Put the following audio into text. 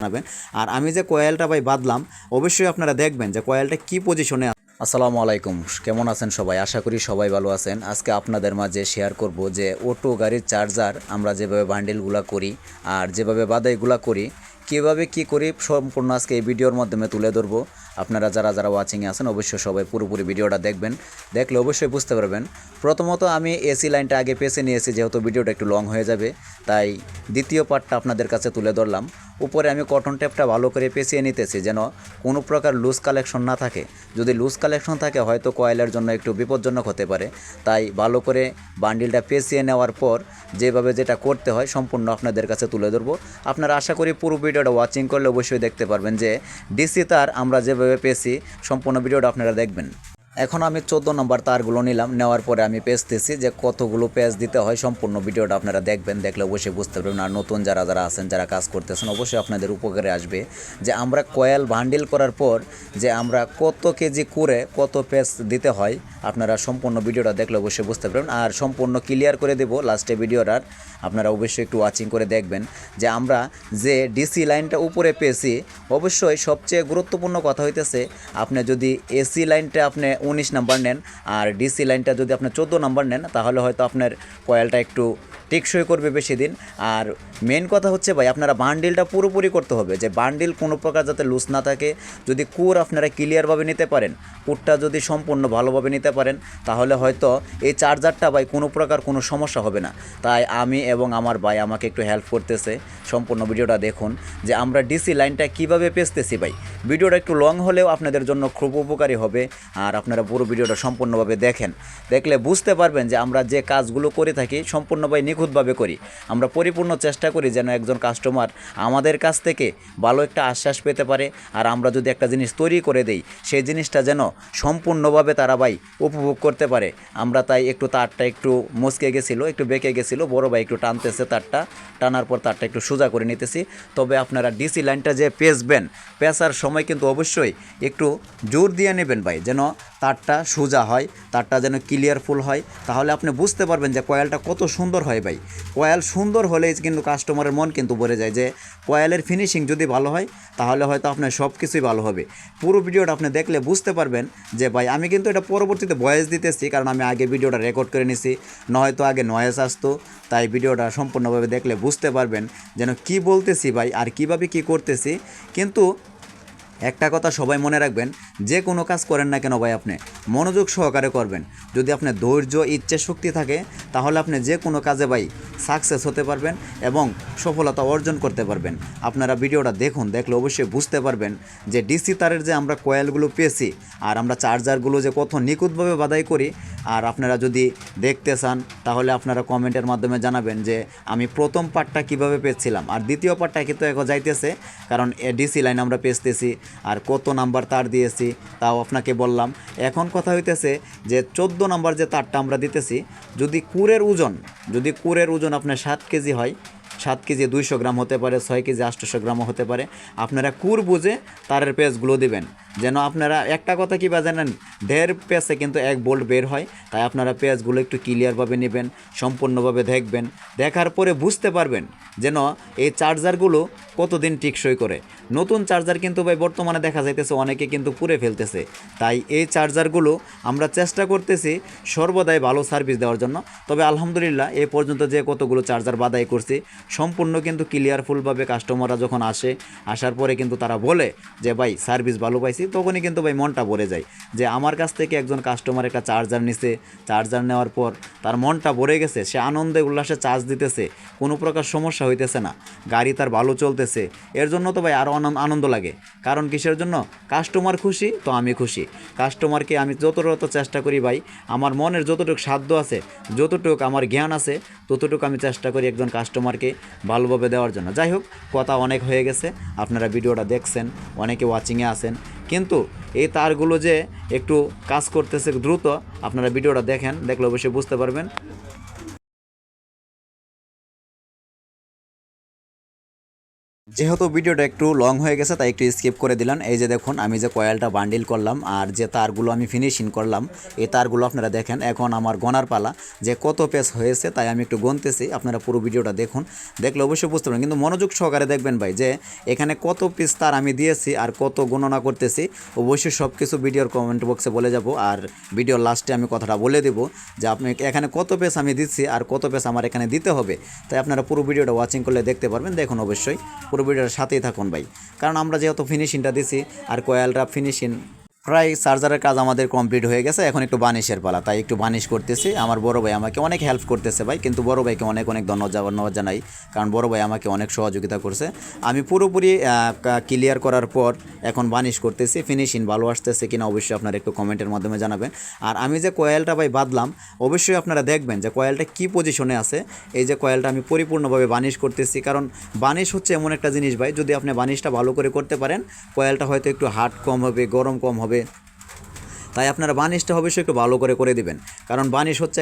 জানাবেন আর আমি যে কয়েলটা ভাই বাদলাম অবশ্যই আপনারা দেখবেন যে কয়েলটা কি পজিশনে আসসালামু আলাইকুম, কেমন আছেন সবাই? আশা করি সবাই ভালো আছেন। আজকে আপনাদের মাঝে শেয়ার করব যে অটো গাড়ির চার্জার আমরা যেভাবে বান্ডেলগুলা করি আর যেভাবে বাদাইগুলা করি, কীভাবে কি করি সম্পূর্ণ আজকে এই ভিডিওর মাধ্যমে তুলে ধরবো। আপনারা যারা যারা ওয়াচিংয়ে আছেন, অবশ্যই সবাই পুরোপুরি ভিডিওটা দেখবেন। দেখলে অবশ্যই বুঝতে পারবেন। প্রথমত আমি এসি লাইনটা আগে পেছে নিয়েছি যেহেতু ভিডিওটা একটু লং হয়ে যাবে, তাই দ্বিতীয় পার্টটা আপনাদের কাছে তুলে ধরলাম। উপরে আমি কটন টেপটা ভালো করে পেঁচিয়ে নিতেছি যেন কোনো প্রকার লুজ কালেকশন না থাকে। যদি লুজ কালেকশন থাকে, হয়তো কয়েলের জন্য একটু বিপজ্জনক হতে পারে। তাই ভালো করে বান্ডিলটা পেঁচিয়ে নেওয়ার পর যেভাবে যেটা করতে হয়, সম্পূর্ণ আপনাদের কাছে তুলে ধরবো। আপনারা আশা করি পুরো ভিডিওটা ওয়াচিং করলে অবশ্যই দেখতে পারবেন যে ডিসি তার আমরা যেভাবে পেয়েছি সম্পূর্ণ ভিডিওটা আপনারা দেখবেন। এখন আমি চোদ্দ নম্বর তারগুলো নিলাম, নেওয়ার পরে আমি পেঁচতেছি যে কতগুলো পেঁচ দিতে হয় সম্পূর্ণ ভিডিওটা আপনারা দেখবেন, দেখলে অবশ্যই বুঝতে পারবেন। আর নতুন যারা যারা আছেন, যারা কাজ করতেছেন, অবশ্যই আপনাদের উপকারে আসবে যে আমরা কয়েল বান্ডিল করার পর যে আমরা কত কেজি করে কত পেঁচ দিতে হয়, আপনারা সম্পূর্ণ ভিডিওটা দেখলে অবশ্যই বুঝতে পারবেন। আর সম্পূর্ণ ক্লিয়ার করে দেবো লাস্টে ভিডিওটার আপনারা অবশ্যই একটু ওয়াচিং করে দেখবেন যে আমরা যে ডিসি লাইনটা উপরে পেয়েছি, অবশ্যই সবচেয়ে গুরুত্বপূর্ণ কথা হইতেছে, আপনি যদি এসি লাইনটা আপনি উনিশ নাম্বার নেন। আর ডিসি লাইনটা যদি আপনার চোদ্দ নাম্বার নেন, তাহলে হয়তো আপনার কয়েলটা একটু টেকসই করবে বেশি দিন। আর মেন কথা হচ্ছে ভাই, আপনারা বান্ডিলটা পুরোপুরি করতে হবে যে বান্ডিল কোনো প্রকার যাতে লুজ না থাকে। যদি কুর আপনারা ক্লিয়ারভাবে নিতে পারেন কুরটা যদি সম্পূর্ণ ভালোভাবে নিতে পারেন, তাহলে হয়তো এই চার্জারটা ভাই কোনো প্রকার কোনো সমস্যা হবে না। তাই আমি এবং আমার ভাই আমাকে একটু হেল্প করতেছে। সম্পূর্ণ ভিডিওটা দেখুন যে আমরা ডিসি লাইনটা কীভাবে পেঁচতেছি ভাই। ভিডিওটা একটু লং হলেও আপনাদের জন্য খুব উপকারী হবে। আর আপনারা পুরো ভিডিওটা সম্পূর্ণভাবে দেখেন। দেখলে বুঝতে পারবেন যে আমরা যে কাজগুলো করে থাকি সম্পূর্ণভাবে নিখুঁতভাবে করি। আমরা পরিপূর্ণ চেষ্টা করি যেন একজন কাস্টমার আমাদের কাছ থেকে ভালো একটা আশ্বাস পেতে পারে আর আমরা যদি একটা জিনিস তৈরি করে দেই, সেই জিনিসটা যেন সম্পূর্ণভাবে তারা ভাই উপভোগ করতে পারে। আমরা তাই একটু তারটা একটু মুচকে গেছিল, একটু বেঁকে গেছিল, বড় ভাই একটু টানতেছে তারটা, টানার পর তারটা একটু সোজা করে নিতেছি। তবে আপনারা ডিসি লাইনটা যে পেঁচবেন, পেঁচার সময় কিন্তু অবশ্যই একটু জোর দিয়ে নেবেন ভাই, যেন তারটা সোজা হয়, তারটা যেন ক্লিয়ারফুল হয়। তাহলে আপনি বুঝতে পারবেন যে কয়েলটা কত সুন্দর হয় ভাই। কয়েল সুন্দর হলে কিন্তু কাস্টমারের মন কিন্তু ভরে যায় যে, কয়েলের ফিনিশিং যদি ভালো হয়, তাহলে হয়তো আপনার সব কিছুই ভালো হবে। পুরো ভিডিওটা আপনি দেখলে বুঝতে পারবেন যে, ভাই, আমি কিন্তু এটা পরবর্তীতে ভয়েস দিতেছি, কারণ আমি আগে ভিডিওটা রেকর্ড করে নিছি, নয়তো আগে নয়েস আসতো, তাই ভিডিওটা সম্পূর্ণভাবে দেখলে বুঝতে পারবেন যেন কি বলতেছি ভাই আর কীভাবে কি করতেছি। কিন্তু একটা কথা সবাই মনে রাখবেন, যে কোনো কাজ করেন না কেন ভাই আপনি, মনোযোগ সহকারে করবেন। যদি আপনার ধৈর্য, ইচ্ছে, শক্তি থাকে, তাহলে আপনি যে কোনো কাজে ভাই সাকসেস হতে পারবেন এবং সফলতা অর্জন করতে পারবেন। আপনারা ভিডিওটা দেখুন, দেখলে অবশ্যই বুঝতে পারবেন যে ডিসি তারের যে আমরা কয়েলগুলো পেয়েছি, আর আমরা চার্জারগুলো যে কত নিখুঁতভাবে বাদাই করি আর আপনারা যদি দেখতে চান, তাহলে আপনারা কমেন্টের মাধ্যমে জানাবেন যে আমি প্রথম পার্টটা কীভাবে পেয়েছিলাম। আর দ্বিতীয় পার্টটা কিন্তু এখন যাইতেছে, কারণ ডিসি লাইন আমরা পেয়েছি আর কত নাম্বার তার দিয়েছি, তাও আপনাকে বললাম। এখন কথা হইতেছে যে চোদ্দ নাম্বার যে তারটা আমরা দিতেছি, যদি কুরের ওজন, যদি কুরের ওজন আপনার সাত কেজি হয় সাত কেজি দুইশো গ্রাম হতে পারে, ছয় কেজি আটশোশো গ্রামও হতে পারে। আপনারা কুর বুঝে তারের পেজগুলো দিবেন। যেন আপনারা, একটা কথা কী বা জানেন ঢের পেজে কিন্তু এক বোল্ট বের হয়, তাই আপনারা পেজগুলো একটু ক্লিয়ারভাবে নেবেন, সম্পূর্ণভাবে দেখবেন। দেখার পরে বুঝতে পারবেন যেন এই চার্জারগুলো কতদিন টিকসই করে। নতুন চার্জার কিন্তু ভাই, বর্তমানে দেখা যাইতেছে অনেকে কিন্তু পুড়ে ফেলতেছে। তাই এই চার্জারগুলো আমরা চেষ্টা করতেছি সর্বদাই ভালো সার্ভিস দেওয়ার জন্য। তবে আলহামদুলিল্লাহ, এ পর্যন্ত যে কতগুলো চার্জার বাদাই করছি সম্পূর্ণ কিন্তু ক্লিয়ারফুলভাবে কাস্টমাররা যখন আসে, আসার পরে কিন্তু তারা বলে যে, ভাই সার্ভিস ভালো পাইছি। তখনই কিন্তু, ভাই, মনটা ভরে যায় যে, আমার কাছ থেকে একজন কাস্টমার একটা চার্জার নিছে। চার্জার নেওয়ার পর তার মনটা ভরে গেছে, সে আনন্দে, উল্লাসে চার্জ দিতেছে। কোনো প্রকার সমস্যা হইতেছে না। গাড়ি তার ভালো চলতেছে। এর জন্য তো, ভাই আরও আনন্দ লাগে। কারণ কিসের জন্য? কাস্টমার খুশি, তো আমি খুশি। কাস্টমারকে আমি যতটুকু চেষ্টা করি, ভাই, আমার মনের যতটুকু সাধ্য আছে, যতটুকু আমার জ্ঞান আছে, ততটুকু আমি চেষ্টা করি একজন কাস্টমারকে ভালোভাবে দেওয়ার জন্য। যাই হোক, কথা অনেক হয়ে গেছে। আপনারা ভিডিওটা দেখছেন, অনেকে ওয়াচিংয়ে আছেন। কিন্তু এই তারগুলো যে একটু কাজ করতেছে দ্রুত, আপনারা ভিডিওটা দেখেন, দেখলে অবশ্যই বুঝতে পারবেন। যেহেতু ভিডিওটা একটু লং হয়ে গেছে, তাই একটু স্কিপ করে দিলাম। এই যে দেখুন, আমি যে কয়েলটা বান্ডিল করলাম আর যে তারগুলো আমি ফিনিশিং করলাম, এই তারগুলো আপনারা দেখেন, এখন আমার গনার পালা যে কত পেস হয়েছে, তাই আমি একটু গনতেছি। আপনারা পুরো ভিডিওটা দেখুন, দেখলে অবশ্যই বুঝতে পারবেন। কিন্তু মনোযোগ সহকারে দেখবেন ভাই, যে এখানে কত পিস তার আমি দিয়েছি আর কত গণনা করতেছি, অবশ্যই সব কিছু ভিডিওর কমেন্ট বক্সে বলে যাব। আর ভিডিওর লাস্টে আমি কথাটা বলে দেব যে আপনি এখানে কত পেস আমি দিচ্ছি আর কত পেস আমার এখানে দিতে হবে। তাই আপনারা পুরো ভিডিওটা ওয়াচিং করলে দেখতে পারবেন। দেখুন, অবশ্যই পুরো সাথেই থাকুন ভাই। কারণ আমরা যেহেতু ফিনিশিংটা দিছি আর কয়েলটা ফিনিশিং প্রায় চার্জারের কাজ আমাদের কমপ্লিট হয়ে গেছে। এখন একটু বানিশের পালা। তাই একটু বানিশ করতেছি। আমার বড় ভাই আমাকে অনেক হেল্প করতেছে ভাই। কিন্তু বড় ভাইকে অনেক অনেক ধন্যবাদ জানাই। কারণ বড় ভাই আমাকে অনেক সহযোগিতা করছে। আমি পুরোপুরি ক্লিয়ার করার পর এখন বানিশ করতেছি। ফিনিশিং ভালো আসতেছে কিনা অবশ্যই আপনারা একটু কমেন্টের মাধ্যমে জানাবেন। আর আমি যে কয়েলটা ভাই বাদলাম অবশ্যই আপনারা দেখবেন যে কয়েলটা কি পজিশনে আছে। এই যে কয়েলটা আমি পরিপূর্ণভাবে বানিশ করতেছি। কারণ বানিশ হচ্ছে এমন একটা জিনিস ভাই, যদি আপনি বানিশটা ভালো করে করতে পারেন কয়েলটা হয়তো একটু হার্ড কম হবে, গরম কম হবে। তাই আপনারা বানিশটা অবশ্যই একটু ভালো করে করে দিবেন। কারণ বানিশ হচ্ছে